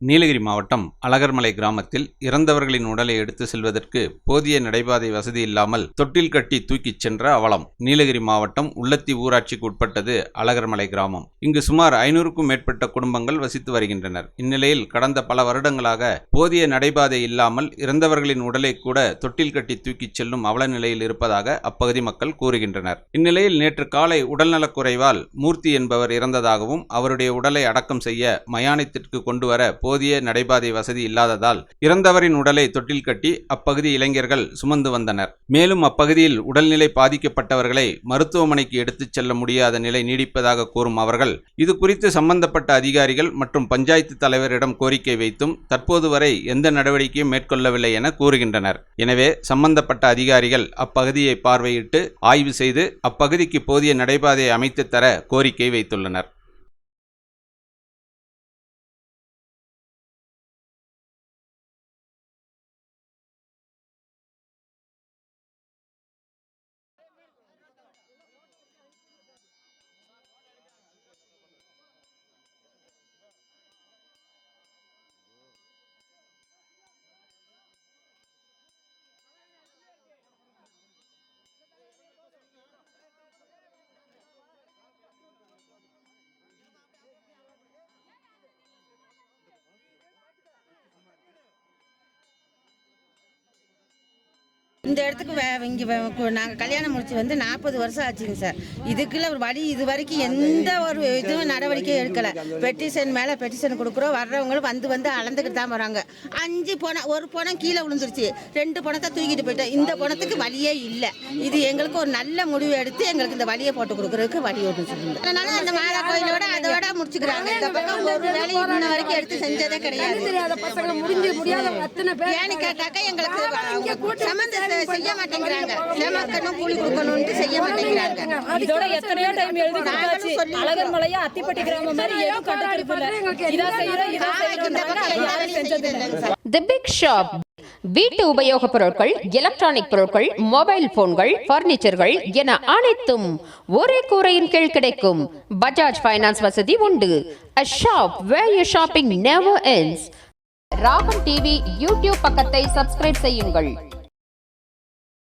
நீலகிரி மாவட்டம் அழகர்மலை கிராமத்தில் இறந்தவர்களின் உடலை எடுத்து செல்வதற்கு போதிய நடைபாதை வசதி இல்லாமல் தொட்டில் கட்டி தூக்கிச் சென்ற அவலம். நீலகிரி மாவட்டம் உள்ளத்தி ஊராட்சிக்கு உட்பட்டது அழகர்மலை கிராமம். இங்கு சுமார் ஐநூறுக்கும் மேற்பட்ட குடும்பங்கள் வசித்து வருகின்றனர். இந்நிலையில் கடந்த பல வருடங்களாக போதிய நடைபாதை இல்லாமல் இறந்தவர்களின் உடலை கூட தொட்டில் கட்டி தூக்கிச் செல்லும் அவல நிலையில் இருப்பதாக அப்பகுதி மக்கள் கூறுகின்றனர். இந்நிலையில் நேற்று காலை உடல்நலக்குறைவால் மூர்த்தி என்பவர் இறந்ததாகவும் அவருடைய உடலை அடக்கம் செய்ய மயானத்திற்கு கொண்டுவர போதிய நடைபாதை வசதி இல்லாததால் இறந்தவரின் உடலை தொட்டில் கட்டி அப்பகுதி இளைஞர்கள் சுமந்து வந்தனர். மேலும் அப்பகுதியில் உடல்நிலை பாதிக்கப்பட்டவர்களை மருத்துவமனைக்கு எடுத்துச் செல்ல முடியாத நிலை நீடிப்பதாக கூறும் அவர்கள் இது குறித்து சம்பந்தப்பட்ட அதிகாரிகள் மற்றும் பஞ்சாயத்து தலைவரிடம் கோரிக்கை வைத்தும் தற்போது வரை எந்த நடவடிக்கையும் மேற்கொள்ளவில்லை என கூறுகின்றனர். எனவே சம்பந்தப்பட்ட அதிகாரிகள் அப்பகுதியை பார்வையிட்டு ஆய்வு செய்து அப்பகுதிக்கு போதிய நடைபாதையை அமைத்து தர கோரிக்கை வைத்துள்ளனர். இந்த இடத்துக்கு வே இங்கே நாங்கள் கல்யாணம் முடிச்சு வந்து நாற்பது வருஷம் ஆச்சுங்க சார். இதுக்குள்ள ஒரு வழி இது வரைக்கும் எந்த ஒரு இதுவும் நடவடிக்கையும் எடுக்கலை. பெட்டிஷன் மேலே பெட்டிஷன் கொடுக்குறோம் வர்றவங்களும் வந்து வந்து அளந்துக்கிட்டு தான் வராங்க. அஞ்சு பணம் ஒரு பணம் கீழே விழுந்துருச்சு. ரெண்டு பணத்தை தூக்கிட்டு போயிட்டோம் இந்த பணத்துக்கு வழியே இல்லை. இது எங்களுக்கு ஒரு நல்ல முடிவு எடுத்து எங்களுக்கு இந்த வழியை போட்டு கொடுக்குறதுக்கு வழி ஒன்று சொல்லுங்க. அதனால அந்த மாதா கோயிலோட அதோட முடிச்சுக்கிறாங்க. இந்த பக்கம் ஒரு வேலை இன்ன வரைக்கும் எடுத்து செஞ்சதே கிடையாது. ஏன்னு கேட்டாக்கா எங்களுக்கு சம்மந்த செய்ய மாட்டேங்கிறாங்க. சேமக்கணும் கூலி கொடுக்கணும்னு செய்ய மாட்டேங்கிறாங்க. இதோட எத்தனையோ டைம் எழுதி கொடுத்தாச்சு. அழகர் மலையா அத்திப்பட்டி கிராமம் மாதிரி எதுவும் இல்ல. இதா செய்யறோம் இதா செய்யறோம் யாரும் செஞ்சது இல்ல தி பிக் ஷாப் வீட்டு உபயோகப் பொருட்கள் எலக்ட்ரானிக் பொருட்கள் மொபைல் போன்கள் பர்னிச்சர்கள் என அனைத்தும் ஒரே கூரையின் கீழ் கிடைக்கும். பஜாஜ் ஃபைனான்ஸ் வசதி உண்டு. A shop where you shopping never ends. Ragam TV YouTube பக்கத்தை சப்ஸ்கிரைப் செய்யுங்கள்.